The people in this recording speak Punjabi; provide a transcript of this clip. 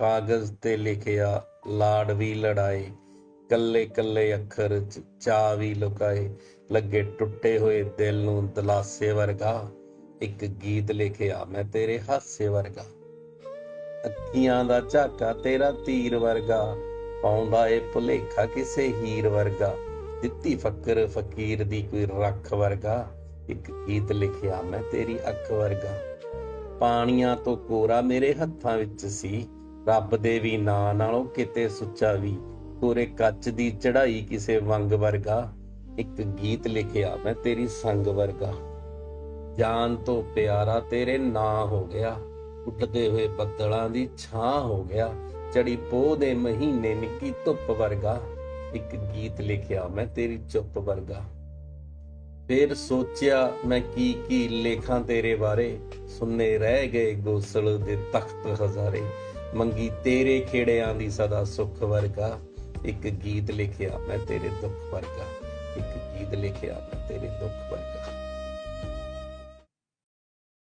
ਕਾਗਜ਼ ਤੇ ਲਿਖਿਆ ਲਾੜ ਵੀ ਲੜਾਏ, ਕੱਲੇ ਕੱਲੇ ਅੱਖਰ ਚ ਚਾ ਵੀ ਲੁਕਾਏ, ਲੱਗੇ ਟੁੱਟੇ ਹੋਏ ਦਿਲ ਨੂੰ ਦਲਾਸੇ ਵਰਗਾ। ਇੱਕ ਗੀਤ ਲਿਖਿਆ, ਮੈਂ ਤੇਰੇ ਹਾਸੇ ਵਰਗਾ। ਅੱਖੀਆਂ ਦਾ ਝਾਕਾ ਤੇਰਾ ਤੀਰ ਵਰਗਾ। ਪਾਉਂਦਾ ਏ ਭੁਲੇਖਾ ਕਿਸੇ ਹੀਰ ਵਰਗਾ। ਦਿੱਤੀ ਫਕਰ ਫਕੀਰ ਦੀ ਕੋਈ ਰੱਖ ਵਰਗਾ। ਇੱਕ ਗੀਤ ਲਿਖਿਆ, ਮੈਂ ਤੇਰੀ ਅੱਖ ਵਰਗਾ। ਪਾਣੀਆਂ ਤੋਂ ਕੋਰਾ ਮੇਰੇ ਹੱਥਾਂ ਵਿੱਚ ਸੀ। ਰੱਬ ਦੇ ਵੀ ਨਾਂ ਨਾਲੋਂ ਕਿਤੇ ਸੁੱਚਾ ਵੀ। ਕੋਰੇ ਕੱਚ ਦੀ ਚੜਾਈ ਕਿਸੇ ਵੰਗ ਵਰਗਾ। ਇੱਕ ਗੀਤ ਲਿਖਿਆ, ਮੈਂ ਤੇਰੀ ਸੰਗ ਵਰਗਾ। ਜਾਨ ਤੋਂ ਪਿਆਰਾ ਤੇਰੇ ਨਾਂ ਹੋ ਗਿਆ। ਉੱਡਦੇ ਹੋਏ ਬੱਦਲਾਂ ਦੀ ਛਾਂ ਹੋ ਗਿਆ। ਚੜੀ ਪੋਹ ਦੇ ਮਹੀਨੇ ਨਿੱਕੀ ਧੁੱਪ ਵਰਗਾ। ਇੱਕ ਗੀਤ ਲਿਖਿਆ, ਮੈਂ ਤੇਰੀ ਚੁੱਪ ਵਰਗਾ। ਫੇਰ ਸੋਚਿਆ, ਮੈਂ ਕੀ ਕੀ ਲੇਖਾਂ ਤੇਰੇ ਬਾਰੇ? ਸੁੰਨੇ ਰਹਿ ਗਏ ਗੋਸਲ ਦੇ ਤਖਤ ਹਜ਼ਾਰੇ। ਮੰਗੀ ਤੇਰੇ ਖੇੜਿਆਂ ਦੀ ਸਦਾ ਸੁਖ ਵਰਗਾ। ਇੱਕ ਗੀਤ ਲਿਖਿਆ ਮੈਂ ਤੇਰੇ ਦੁੱਖ ਵਰਗਾ। ਇੱਕ ਗੀਤ ਲਿਖਿਆ ਮੈਂ ਤੇਰੇ ਦੁੱਖ ਵਰਗਾ।